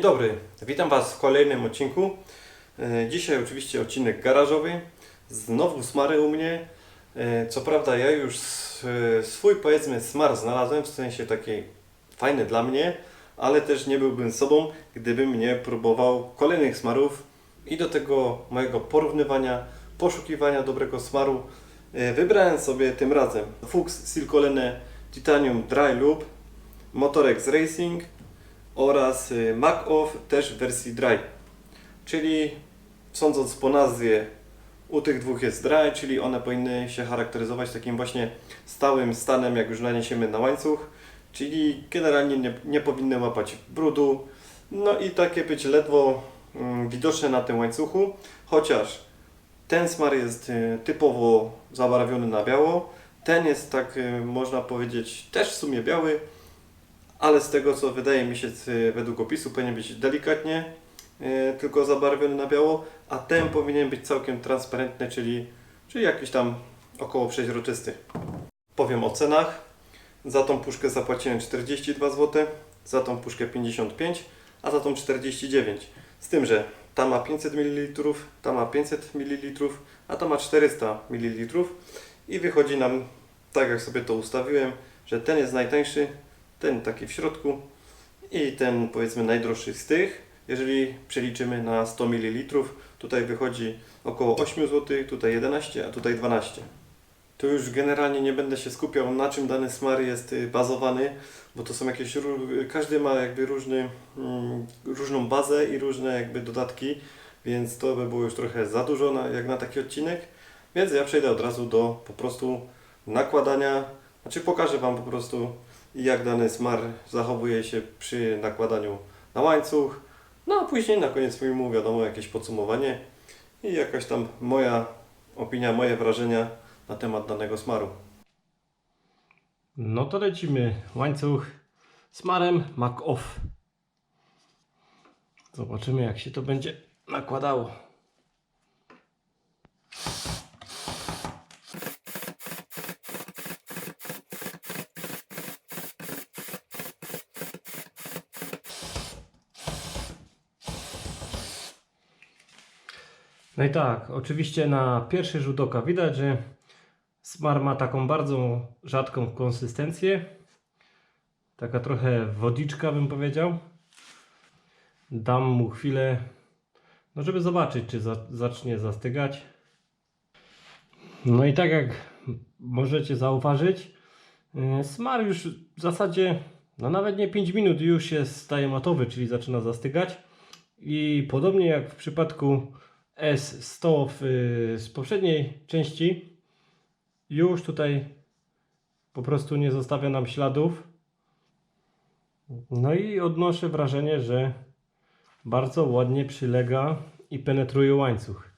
Dzień dobry, witam Was w kolejnym odcinku. E, Dzisiaj oczywiście odcinek garażowy. Znowu smary u mnie. E, Co prawda ja już e, swój powiedzmy smar znalazłem, w sensie taki fajny dla mnie, ale też nie byłbym sobą, gdybym nie próbował kolejnych smarów i do tego mojego porównywania, poszukiwania dobrego smaru wybrałem sobie tym razem Fuchs Silcolene Titanium Dry Loop, Motorex Racing oraz y, Mac Off też w wersji dry. Czyli sądząc po nazwie u tych dwóch jest dry, czyli one powinny się charakteryzować takim właśnie stałym stanem, jak już naniesiemy na łańcuch, czyli generalnie nie, nie powinny łapać brudu, no i takie być ledwo mm, widoczne na tym łańcuchu, chociaż ten smar jest y, typowo zabarwiony na biało, ten jest tak y, można powiedzieć też w sumie biały, ale z tego co wydaje mi się z, według opisu powinien być delikatnie e, tylko zabarwiony na biało, a ten powinien być całkiem transparentny, czyli, czyli jakiś tam około przeźroczysty. Powiem o cenach. Za tą puszkę zapłaciłem 42 zł, za tą puszkę 55, a za tą 49. Z tym, że ta ma 500 ml, ta ma 500 ml, a ta ma 400 ml i wychodzi nam tak jak sobie to ustawiłem, że ten jest najtańszy, ten taki w środku i ten powiedzmy najdroższy z tych. Jeżeli przeliczymy na 100 ml, tutaj wychodzi około 8 zł, tutaj 11, a tutaj 12. Tu już generalnie nie będę się skupiał na czym dany smar jest y, bazowany, bo to są jakieś, każdy ma jakby różny, mm, różną bazę i różne jakby dodatki, więc to by było już trochę za dużo na, jak na taki odcinek, więc ja przejdę od razu do po prostu nakładania, znaczy pokażę Wam po prostu jak dany smar zachowuje się przy nakładaniu na łańcuch. No a później na koniec filmu wiadomo jakieś podsumowanie i jakaś tam moja opinia, moje wrażenia na temat danego smaru. No to lecimy. Łańcuch smarem Mac Off. Zobaczymy jak się to będzie nakładało. No i tak, oczywiście na pierwszy rzut oka widać, że Smar ma taką bardzo rzadką konsystencję. Taka trochę wodiczka bym powiedział. Dam mu chwilę, no żeby zobaczyć, czy za, zacznie zastygać. No i tak jak możecie zauważyć, yy, smar już w zasadzie, no nawet nie 5 minut już się staje matowy, czyli zaczyna zastygać. I podobnie jak w przypadku S100 w, yy, z poprzedniej części, już tutaj po prostu nie zostawia nam śladów. No i odnoszę wrażenie, że bardzo ładnie przylega i penetruje łańcuch.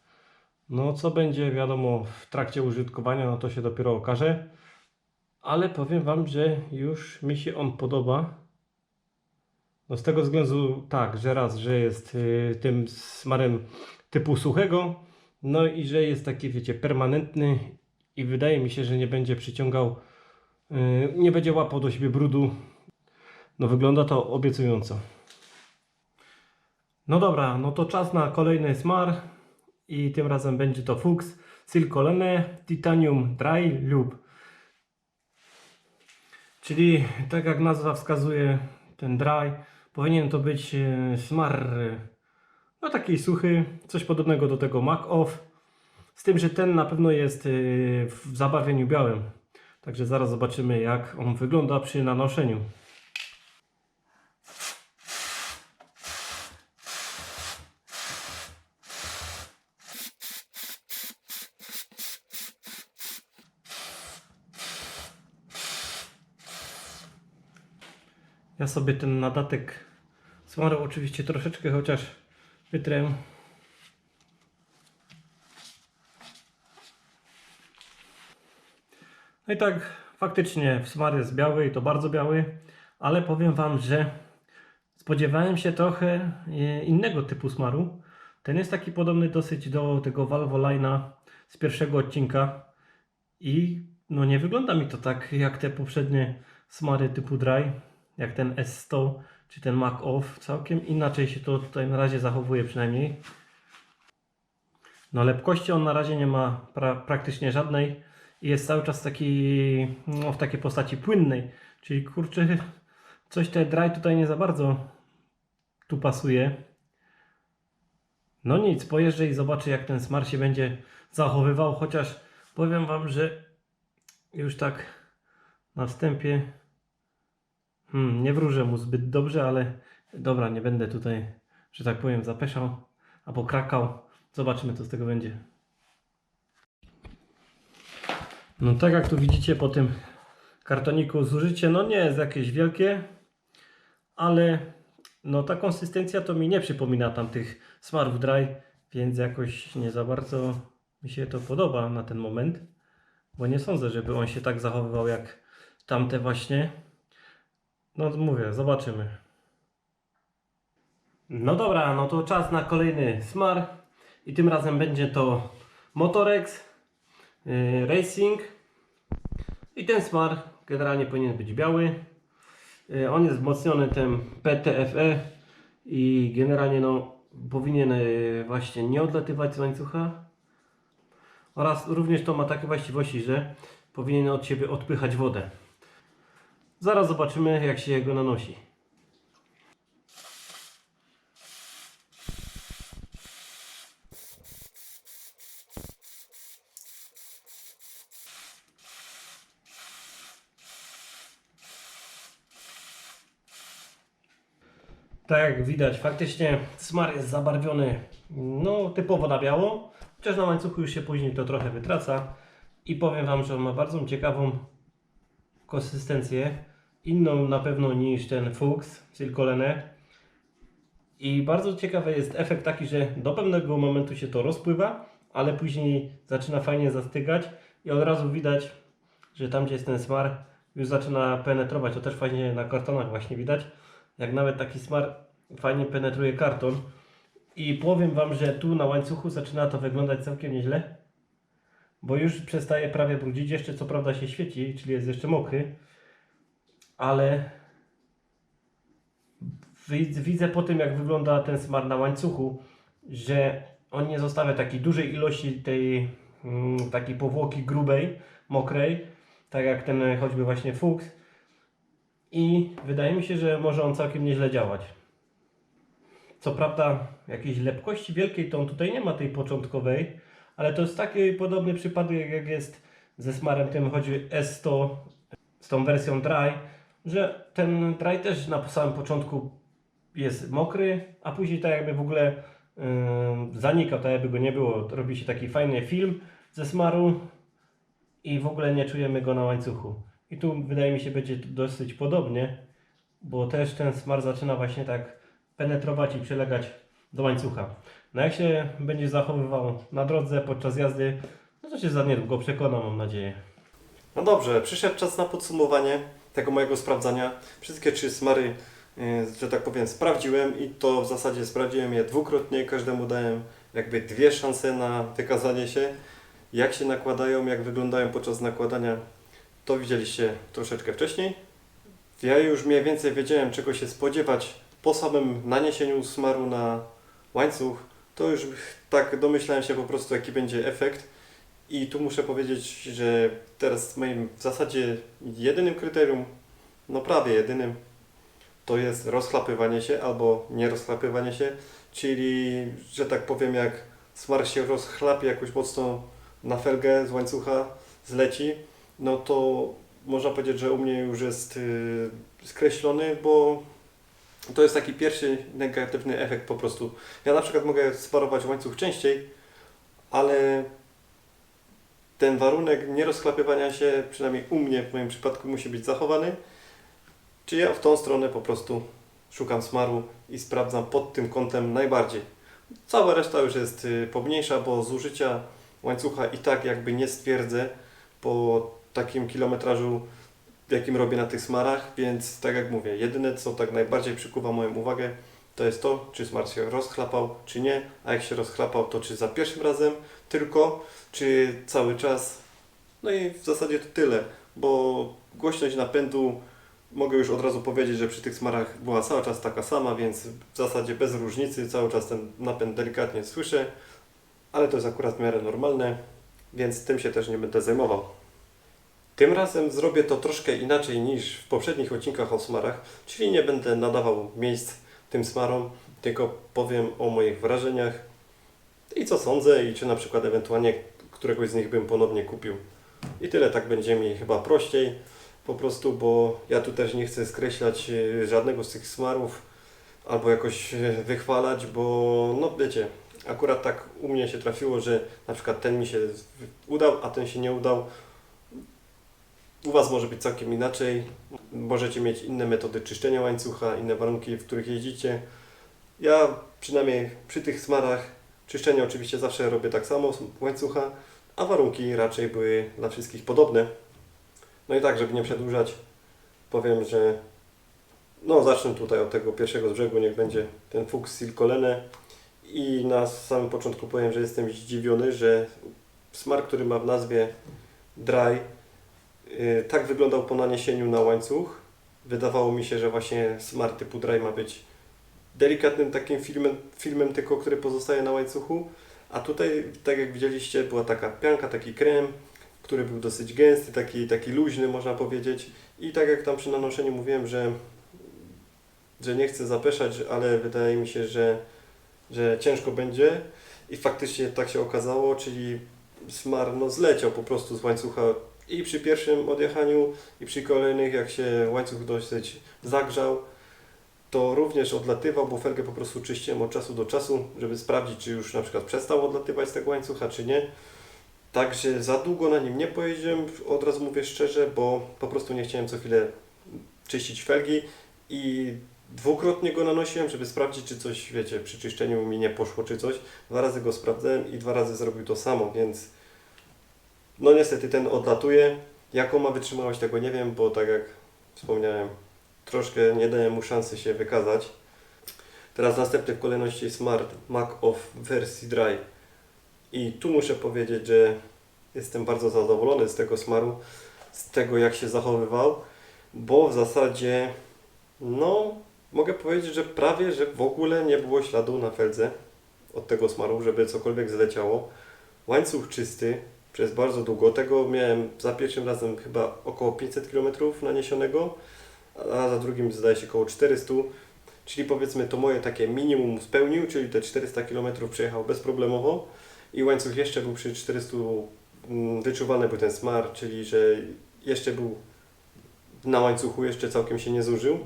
No co będzie wiadomo w trakcie użytkowania, no to się dopiero okaże. Ale powiem Wam, że już mi się on podoba. No z tego względu tak, że raz, że jest y, tym smarem typu suchego, no i że jest taki, wiecie, permanentny i wydaje mi się, że nie będzie przyciągał, yy, nie będzie łapał do siebie brudu. No wygląda to obiecująco. No dobra, no to czas na kolejny smar i tym razem będzie to Fuchs Silcolene Titanium Dry Lube. Czyli tak jak nazwa wskazuje, ten dry powinien to być e, smar no taki suchy, coś podobnego do tego Mac Off. Z tym, że ten na pewno jest yy, w zabarwieniu białym. Także zaraz zobaczymy jak on wygląda przy nanoszeniu. Ja sobie ten nadatek smaru oczywiście troszeczkę chociaż wytrę. No i tak, faktycznie smar jest biały i to bardzo biały, ale powiem Wam, że spodziewałem się trochę e, innego typu smaru. Ten jest taki podobny dosyć do tego Valvolina z pierwszego odcinka i no nie wygląda mi to tak jak te poprzednie smary typu dry, jak ten S100 czy ten Mac Off. Całkiem inaczej się to tutaj na razie zachowuje przynajmniej. No lepkości on na razie nie ma pra praktycznie żadnej i jest cały czas taki, no, w takiej postaci płynnej. Czyli kurczę, coś te dry tutaj nie za bardzo tu pasuje. No nic, pojeżdżę i zobaczę jak ten smar się będzie zachowywał, chociaż powiem Wam, że już tak na wstępie hmm, nie wróżę mu zbyt dobrze, ale dobra, nie będę tutaj, że tak powiem, zapeszał albo krakał. Zobaczymy co z tego będzie. No tak jak tu widzicie po tym kartoniku zużycie, no nie jest jakieś wielkie, ale no ta konsystencja to mi nie przypomina tamtych Smarów Dry, więc jakoś nie za bardzo mi się to podoba na ten moment, bo nie sądzę, żeby on się tak zachowywał jak tamte właśnie. No mówię, zobaczymy. No dobra, no to czas na kolejny Smar i tym razem będzie to Motorex yy, Racing i ten Smar generalnie powinien być biały. Yy, On jest wzmocniony tym PTFE i generalnie no, powinien yy, właśnie nie odlatywać z łańcucha. Oraz również to ma takie właściwości, że powinien od siebie odpychać wodę. Zaraz zobaczymy jak się go nanosi. Tak jak widać, faktycznie smar jest zabarwiony no, typowo na biało, chociaż na łańcuchu już się później to trochę wytraca. I powiem Wam, że on ma bardzo ciekawą konsystencję, inną na pewno niż ten Fuchs Silkolene. I bardzo ciekawy jest efekt taki, że do pewnego momentu się to rozpływa, ale później zaczyna fajnie zastygać i od razu widać, że tam gdzie jest ten smar już zaczyna penetrować. To też fajnie na kartonach właśnie widać, jak nawet taki smar fajnie penetruje karton. I powiem Wam, że tu na łańcuchu zaczyna to wyglądać całkiem nieźle, bo już przestaje prawie brudzić. Jeszcze co prawda się świeci, czyli jest jeszcze mokry, ale Widz- widzę po tym, jak wygląda ten smar na łańcuchu, że on nie zostawia takiej dużej ilości tej mm, takiej powłoki grubej, mokrej, tak jak ten choćby właśnie Fuchs. I wydaje mi się, że może on całkiem nieźle działać. Co prawda, jakiejś lepkości wielkiej to on tutaj nie ma tej początkowej, ale to jest taki podobny przypadek jak jest ze smarem tym choćby S100 z tą wersją dry, że ten dry też na samym początku jest mokry, a później tak jakby w ogóle yy, zanika, tak jakby go nie było. Robi się taki fajny film ze smaru i w ogóle nie czujemy go na łańcuchu. I tu wydaje mi się będzie dosyć podobnie, bo też ten smar zaczyna właśnie tak penetrować i przylegać do łańcucha. No jak się będzie zachowywał na drodze podczas jazdy, no to się za niedługo przekona, mam nadzieję. No dobrze, przyszedł czas na podsumowanie tego mojego sprawdzania. Wszystkie trzy smary, yy, że tak powiem, sprawdziłem i to w zasadzie sprawdziłem je dwukrotnie. Każdemu dałem jakby dwie szanse na wykazanie się. Jak się nakładają, jak wyglądają podczas nakładania, to widzieliście troszeczkę wcześniej. Ja już mniej więcej wiedziałem, czego się spodziewać po samym naniesieniu smaru na łańcuch. To już tak domyślałem się po prostu, jaki będzie efekt. I tu muszę powiedzieć, że teraz moim w zasadzie jedynym kryterium, no prawie jedynym, to jest rozchlapywanie się albo nie rozchlapywanie się, czyli, że tak powiem, jak smar się rozchlapie jakoś mocno na felgę z łańcucha, zleci, no to można powiedzieć, że u mnie już jest yy, skreślony, bo to jest taki pierwszy negatywny efekt po prostu. Ja na przykład mogę sparować łańcuch częściej, ale ten warunek nierozchlapywania się, przynajmniej u mnie w moim przypadku, musi być zachowany. Czy ja w tą stronę po prostu szukam smaru i sprawdzam pod tym kątem najbardziej. Cała reszta już jest y, pomniejsza, bo zużycia łańcucha i tak jakby nie stwierdzę po takim kilometrażu, jakim robię na tych smarach, więc tak jak mówię, jedyne co tak najbardziej przykuwa moją uwagę, to jest to, czy smar się rozchlapał, czy nie, a jak się rozchlapał, to czy za pierwszym razem tylko, czy cały czas. No i w zasadzie to tyle, bo głośność napędu mogę już od razu powiedzieć, że przy tych smarach była cały czas taka sama, więc w zasadzie bez różnicy, cały czas ten napęd delikatnie słyszę, ale to jest akurat w miarę normalne, więc tym się też nie będę zajmował. Tym razem zrobię to troszkę inaczej niż w poprzednich odcinkach o smarach, czyli nie będę nadawał miejsc tym smarom, tylko powiem o moich wrażeniach i co sądzę i czy na przykład ewentualnie któregoś z nich bym ponownie kupił. I tyle, tak będzie mi chyba prościej po prostu, bo ja tu też nie chcę skreślać e, żadnego z tych smarów albo jakoś e, wychwalać, bo no wiecie, akurat tak u mnie się trafiło, że na przykład ten mi się udał, a ten się nie udał. U Was może być całkiem inaczej. Możecie mieć inne metody czyszczenia łańcucha, inne warunki, w których jeździcie. Ja przynajmniej przy tych smarach czyszczenia oczywiście zawsze robię tak samo łańcucha, a warunki raczej były dla wszystkich podobne. No i tak, żeby nie przedłużać, powiem, że no zacznę tutaj od tego pierwszego z brzegu, niech będzie ten Fuchs Silkolene i na samym początku powiem, że jestem zdziwiony, że smar, który ma w nazwie Dry, tak wyglądał po naniesieniu na łańcuch. Wydawało mi się, że właśnie smar typu Dry ma być delikatnym takim filmem, filmem tylko, który pozostaje na łańcuchu, a tutaj, tak jak widzieliście, była taka pianka, taki krem, który był dosyć gęsty, taki, taki luźny można powiedzieć. I tak jak tam przy nanoszeniu mówiłem, że, że nie chcę zapeszać, ale wydaje mi się, że, że ciężko będzie. I faktycznie tak się okazało, czyli smar no, zleciał po prostu z łańcucha i przy pierwszym odjechaniu i przy kolejnych jak się łańcuch dosyć zagrzał to również odlatywał, bo felgę po prostu czyściłem od czasu do czasu, żeby sprawdzić, czy już na przykład przestał odlatywać z tego łańcucha, czy nie. Także za długo na nim nie pojeździłem, od razu mówię szczerze, bo po prostu nie chciałem co chwilę czyścić felgi i dwukrotnie go nanosiłem, żeby sprawdzić, czy coś, wiecie, przy czyszczeniu mi nie poszło, czy coś. Dwa razy go sprawdzałem i dwa razy zrobił to samo, więc no niestety ten odlatuje. Jaką ma wytrzymałość, tego nie wiem, bo tak jak wspomniałem, troszkę nie dałem mu szansy się wykazać. Teraz następny w kolejności Smart Mac Off w wersji Dry. I tu muszę powiedzieć, że jestem bardzo zadowolony z tego smaru, z tego jak się zachowywał, bo w zasadzie, no, mogę powiedzieć, że prawie, że w ogóle nie było śladu na feldze od tego smaru, żeby cokolwiek zleciało. Łańcuch czysty przez bardzo długo. Tego miałem za pierwszym razem chyba około 500 km naniesionego, a za drugim zdaje się około 400. Czyli powiedzmy to moje takie minimum spełnił, czyli te 400 km przejechał bezproblemowo i łańcuch jeszcze był przy 400 mm, wyczuwalny był ten smar, czyli że jeszcze był na łańcuchu, jeszcze całkiem się nie zużył.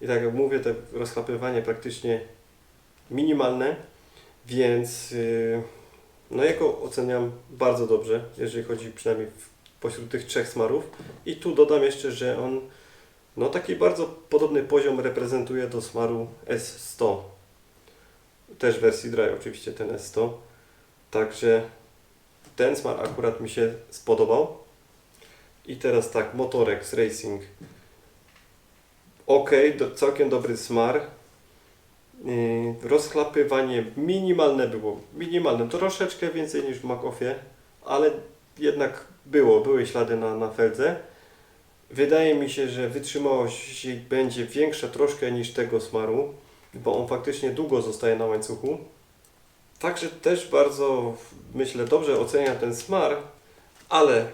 I tak jak mówię, te rozchlapywanie praktycznie minimalne, więc yy, no jego oceniam bardzo dobrze, jeżeli chodzi przynajmniej pośród tych trzech smarów. I tu dodam jeszcze, że on no taki bardzo podobny poziom reprezentuje do smaru S100. Też wersji dry oczywiście ten S100. Także ten smar akurat mi się spodobał. I teraz tak, Motorex Racing. Ok, do, całkiem dobry smar. Yy, rozchlapywanie minimalne było. Minimalne, troszeczkę więcej niż w Macoffie, ale jednak było, były ślady na, na feldze. Wydaje mi się, że wytrzymałość będzie większa troszkę niż tego smaru, bo on faktycznie długo zostaje na łańcuchu. Także też bardzo, myślę, dobrze oceniam ten smar, ale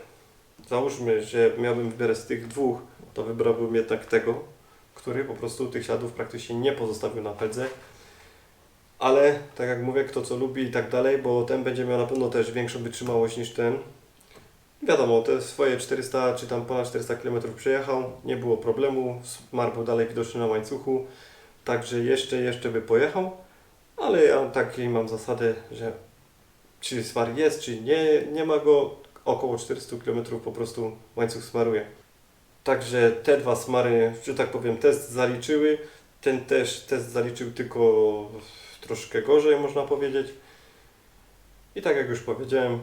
załóżmy, że miałbym wybierać z tych dwóch, to wybrałbym jednak tego, który po prostu tych śladów praktycznie nie pozostawił na feldze. Ale tak jak mówię, kto co lubi i tak dalej, bo ten będzie miał na pewno też większą wytrzymałość niż ten. Wiadomo, te swoje 400 czy tam ponad 400 km przejechał, nie było problemu, smar był dalej widoczny na łańcuchu, także jeszcze, jeszcze by pojechał, ale ja takiej mam zasadę, że czy smar jest, czy nie, nie ma go, około 400 km po prostu łańcuch smaruje. Także te dwa smary, że tak powiem, test zaliczyły, ten też test zaliczył tylko troszkę gorzej, można powiedzieć. I tak jak już powiedziałem,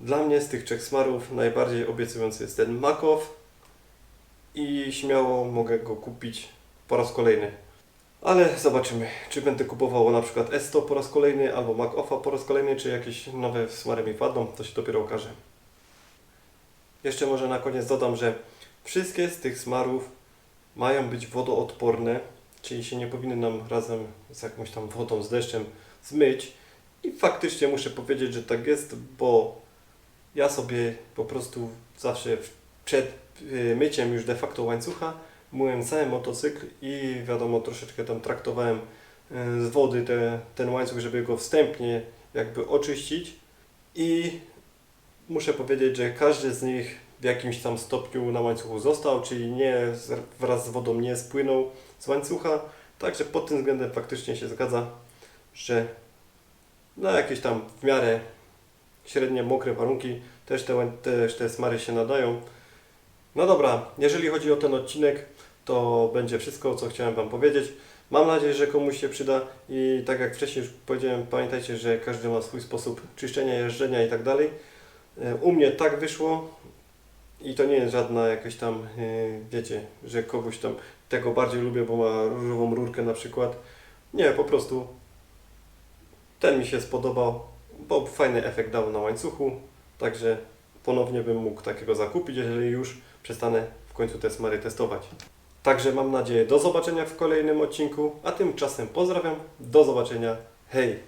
dla mnie z tych trzech smarów najbardziej obiecujący jest ten Makow i śmiało mogę go kupić po raz kolejny. Ale zobaczymy, czy będę kupował na przykład S100 po raz kolejny albo Makoffa po raz kolejny, czy jakieś nowe smary mi wpadną, to się dopiero okaże. Jeszcze może na koniec dodam, że wszystkie z tych smarów mają być wodoodporne, czyli się nie powinny nam razem z jakąś tam wodą, z deszczem zmyć. I faktycznie muszę powiedzieć, że tak jest, bo ja sobie po prostu zawsze przed y, myciem już de facto łańcucha myłem cały motocykl i wiadomo, troszeczkę tam traktowałem y, z wody te, ten łańcuch, żeby go wstępnie jakby oczyścić i muszę powiedzieć, że każdy z nich w jakimś tam stopniu na łańcuchu został, czyli nie wraz z wodą nie spłynął z łańcucha, także pod tym względem faktycznie się zgadza, że na jakieś tam w miarę średnie mokre warunki też te, też te smary się nadają. No dobra, jeżeli chodzi o ten odcinek, to będzie wszystko, co chciałem Wam powiedzieć. Mam nadzieję, że komuś się przyda i tak jak wcześniej już powiedziałem, pamiętajcie, że każdy ma swój sposób czyszczenia, jeżdżenia i tak dalej. E, U mnie tak wyszło i to nie jest żadna jakaś tam, e, wiecie, że kogoś tam tego bardziej lubię, bo ma różową rurkę na przykład. Nie, po prostu ten mi się spodobał, bo fajny efekt dał na łańcuchu, także ponownie bym mógł takiego zakupić, jeżeli już przestanę w końcu te smary testować. Także mam nadzieję do zobaczenia w kolejnym odcinku, a tymczasem pozdrawiam, do zobaczenia, hej!